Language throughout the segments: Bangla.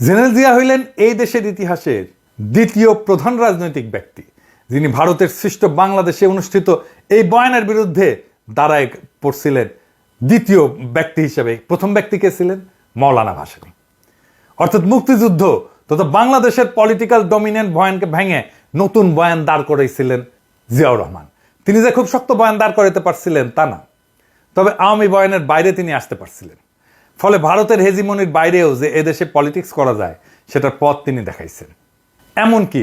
জেনারেল জিয়া হইলেন এই দেশের ইতিহাসের দ্বিতীয় প্রধান রাজনৈতিক ব্যক্তি, যিনি ভারতের সৃষ্ট বাংলাদেশে অনুষ্ঠিত এই বয়ানের বিরুদ্ধে দাঁড়ায় পড়ছিলেন দ্বিতীয় ব্যক্তি হিসেবে। প্রথম ব্যক্তি কে ছিলেন? মৌলানা ভাসানী। অর্থাৎ মুক্তিযুদ্ধ তথা বাংলাদেশের পলিটিক্যাল ডমিনেন্ট বয়ানকে ভেঙে নতুন বয়ান দাঁড় করেছিলেন জিয়াউর রহমান। তিনি যে খুব শক্ত বয়ান দাঁড় করাতে পারছিলেন তা না। তবে আওয়ামী বয়ানের বাইরে তিনি আসতে পারছিলেন। ফলে ভারতের হেজিমনির বাইরেও যে এদেশে পলিটিক্স করা যায়, সেটার পথ তিনি দেখাইছেন। এমনকি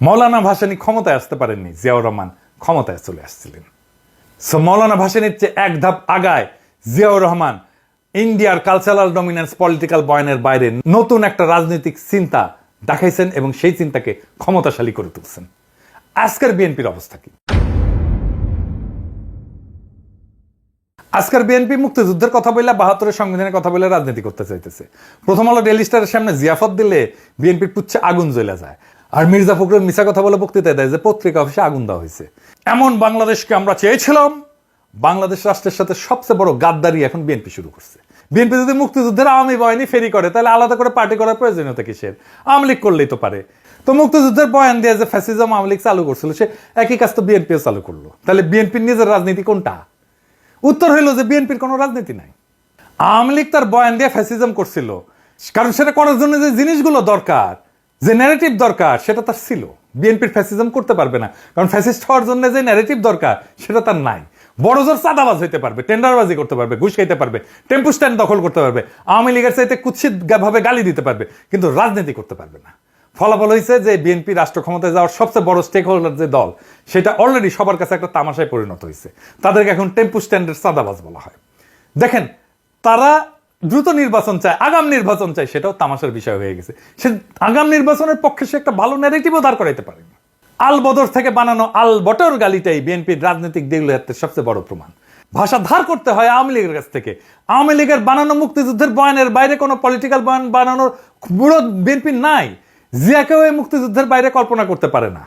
মৌলানা ভাসানী ক্ষমতায় আসতে পারেননি, জিয়াউর রহমান ক্ষমতায় চলে আসছিলেন। সো মৌলানা ভাসানির চেয়ে এক ধাপ আগায় জিয়াউর রহমান ইন্ডিয়ার কালচারাল ডমিনেন্স পলিটিক্যাল বয়ানের বাইরে নতুন একটা রাজনৈতিক চিন্তা দেখাইছেন এবং সেই চিন্তাকে ক্ষমতাশালী করে তুলছেন। আজকের বিএনপির অবস্থা কি? আজকের বিএনপি মুক্তিযুদ্ধের কথা বললে বাহাত্তরের সংবিধানের কথা বলে রাজনীতি করতে চাইতেছে। প্রথম আলো ডেলি স্টারের সামনে জিয়াফত দিলে বিএনপির পুচ্ছে আগুন জ্বলে যায়। আর মির্জা ফখরুল মিশা কথা বলে বক্তৃতা দেয় যে পত্রিকা অফিসে আগুন দেওয়া হয়েছে। এমন বাংলাদেশকে আমরা চেয়েছিলাম, বাংলাদেশ রাষ্ট্রের সাথে সবচেয়ে বড় গাদ্দারি এখন বিএনপি শুরু করছে। বিএনপি যদি মুক্তিযুদ্ধের আওয়ামী বয়ানি ফেরি করে, তাহলে আলাদা করে পার্টি করার প্রয়োজনীয়তা কিসের? আওয়ামী লীগ করলেই তো পারে। তো মুক্তিযুদ্ধের বয়ান দিয়ে যে ফ্যাসিজম আওয়ামী লীগ চালু করছিল, সে একই কাজ তো বিএনপিও চালু করল। তাহলে বিএনপির নিজের রাজনীতি কোনটা? উত্তর হইল যে বিএনপির কোনো রাজনীতি নাই। আওয়ামী লীগ তার বয়ান দিয়ে ফ্যাসিজম করছিল। কারণ সেটা করার জন্য যে জিনিসগুলো দরকার, যে ন্যারেটিভ দরকার, সেটা তার ছিল। বিএনপির ফ্যাসিজম করতে পারবে না। কারণ ফ্যাসিস্ট হওয়ার জন্য যে ন্যারেটিভ দরকার, সেটা তার নাই। বড় জোর চাঁদাবাজ হইতে পারবে টেন্ডারবাজি করতে পারবে, ঘুষ খাইতে পারবে, টেম্পু স্ট্যান্ড দখল করতে পারবে। আওয়ামী লীগের চাইতে কুৎসিত ভাবে গালি দিতে পারবে, কিন্তু রাজনীতি করতে পারবে না। ফলাফল হয়েছে যে বিএনপি রাষ্ট্র ক্ষমতায় যাওয়ার সবচেয়ে বড় স্টেক হোল্ডার যে দল, সেটা অলরেডি সবার কাছে একটা তামাশায় পরিণত হয়েছে। তাদেরকে এখন টেম্পু স্ট্যান্ডের চাঁদাবাজ বলা হয়। দেখেন, তারা দ্রুত নির্বাচন চায়, আগাম নির্বাচন চায়, সেটাও তামাশার বিষয় হয়ে গেছে। সে আগাম নির্বাচনের পক্ষে সে একটা ভালো ন্যারেটিভও দাঁড় করাইতে পারে আল বদর থেকে বানানো আল বটর গালিটাই বিএনপির রাজনৈতিক দেগুলিয়াতের সবচেয়ে বড় প্রমাণ। ভাষা ধার করতে হয় আওয়ামী লীগের কাছ থেকে। আওয়ামী লীগের বানানো মুক্তিযুদ্ধের বয়ানের বাইরে কোনো পলিটিক্যাল বয়ান বানানোর বিএনপি নাই। জিয়াকেও এই মুক্তিযুদ্ধের বাইরে কল্পনা করতে পারে না।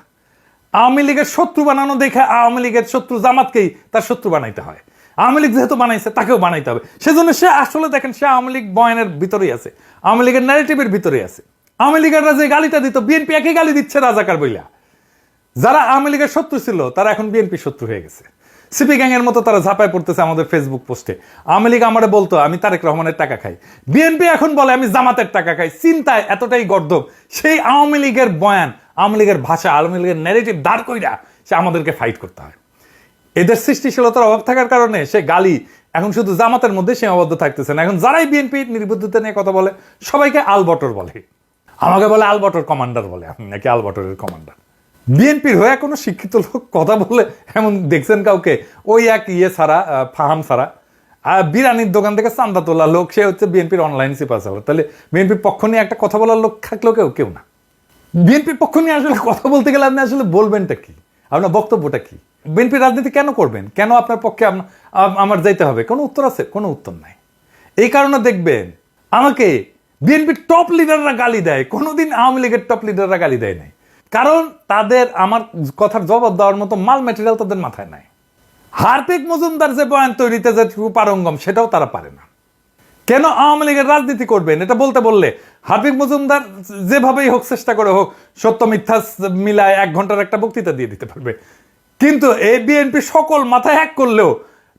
আওয়ামী লীগের শত্রু বানানো দেখে আওয়ামী লীগের শত্রু জামাতকেই তার শত্রু বানাইতে হয়। আওয়ামী লীগ যেহেতু বানাইছে, তাকেও বানাইতে হবে। সেজন্য সে আসলে দেখেন, সে আওয়ামী লীগ বয়ানের ভিতরেই আছে। আওয়ামী লীগের ন্যারেটিভের ভিতরেই আছে। আওয়ামী লীগেররা যে গালিটা দিত বিএনপি একই গালি দিচ্ছে রাজাকার বইলা। যারা আওয়ামী লীগের শত্রু ছিল, তারা এখন বিএনপি শত্রু হয়ে গেছে। সিপি গ্যাং এর মতো তারা ঝাঁপায় পড়তেছে আমাদের ফেসবুক পোস্টে। আওয়ামী লীগ আমারে বলতো, আমি তারেক রহমানের টাকা খাই। বিএনপি এখন বলে, আমি জামাতের টাকা খাই। চিন্তায় এতটাই গর্দব সেই আওয়ামী লীগের বয়ান, আওয়ামী লীগের ভাষা, আওয়ামী লীগের ন্যারেটিভ দাঁড় কইরা সে আমাদেরকে ফাইট করতে হয়। এদের সৃষ্টিশীলতার অভাব থাকার কারণে সে গালি, এখন শুধু জামাতের মধ্যে সীমাবদ্ধ থাকতেছে না। এখন যারাই বিএনপি নির্বুদ্ধিতা নিয়ে কথা বলে, সবাইকে আলবটর বলে। আমাকে বলে আলবটর কমান্ডার বলে আপনি নাকি আলবটরের কমান্ডার। বিএনপির হয়ে কোনো শিক্ষিত লোক কথা বলে এমন দেখছেন কাউকে? ওই এক ইয়ে ছাড়া ফাহাম ছাড়া। আর বিরানির দোকান থেকে চান্দা তোলা লোক, সে হচ্ছে বিএনপির অনলাইন সিপাস তাহলে বিএনপির পক্ষ নিয়ে একটা কথা বলার লোক থাকলেও কেউ কেউ না। বিএনপির পক্ষ নিয়ে আসলে কথা বলতে গেলে আপনি আসলে বলবেনটা কি? আপনার বক্তব্যটা কি? বিএনপি রাজনীতি কেন করবেন? কেন আপনার পক্ষে আম- আম- আমার যাইতে হবে? কোনো উত্তর আছে? কোনো উত্তর নাই। এই কারণে দেখবেন, আমাকে বিএনপির টপ লিডাররা গালি দেয়। কোনোদিন আওয়ামী লীগের টপ লিডাররা গালি দেয় নাই। কারণ তাদের আমার কথার জবাব দেওয়ার মতো মাল ম্যাটেরিয়াল তাদের মাথায় নাই। হার্পিক মজুমদার যে বয়ান তৈরিতে যে পারঙ্গম সেটাও তারা পারে না। কেন আওয়ামী লীগের রাজনীতি করবেন এটা বলতে বললে হাফিজ মজুমদার যেভাবেই হোক চেষ্টা করে হোক, সত্য মিথ্যা মিলায় এক ঘণ্টার একটা বক্তৃতা দিয়ে দিতে পারবে। কিন্তু এই বিএনপি সকল মাথায় হ্যাক করলেও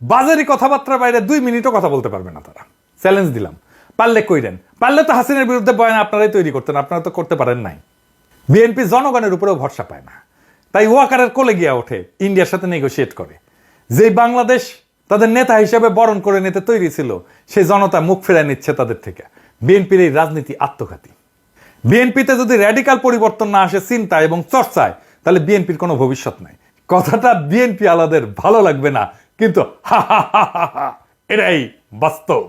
বাজারি কথাবার্তার বাইরে দুই মিনিটও কথা বলতে পারবে না তারা। চ্যালেঞ্জ দিলাম। পারলে কইরেন। পারলে তো হাসিনের বিরুদ্ধে বয়ান আপনারাই তৈরি করতেন, আপনারা তো করতে পারেন নাই। বিএনপি জনগণের উপরেও ভরসা পায় না। তাই ওয়াকারের কোলে গিয়া ওঠে, ইন্ডিয়ার সাথে নেগোসিয়েট করে। যেই বাংলাদেশ তাদের নেতা হিসেবে বরণ করে নিতে তৈরি ছিল সেই জনতা মুখ ফেরায় নিচ্ছে তাদের থেকে। বিএনপির এই রাজনীতি আত্মঘাতী। বিএনপিতে যদি র্যাডিক্যাল পরিবর্তন না আসে চিন্তা এবং চর্চায়, তাহলে বিএনপির কোনো ভবিষ্যৎ নাই। কথাটা বিএনপি আলাদের ভালো লাগবে না, কিন্তু হা হা হা হা, এটাই বাস্তব।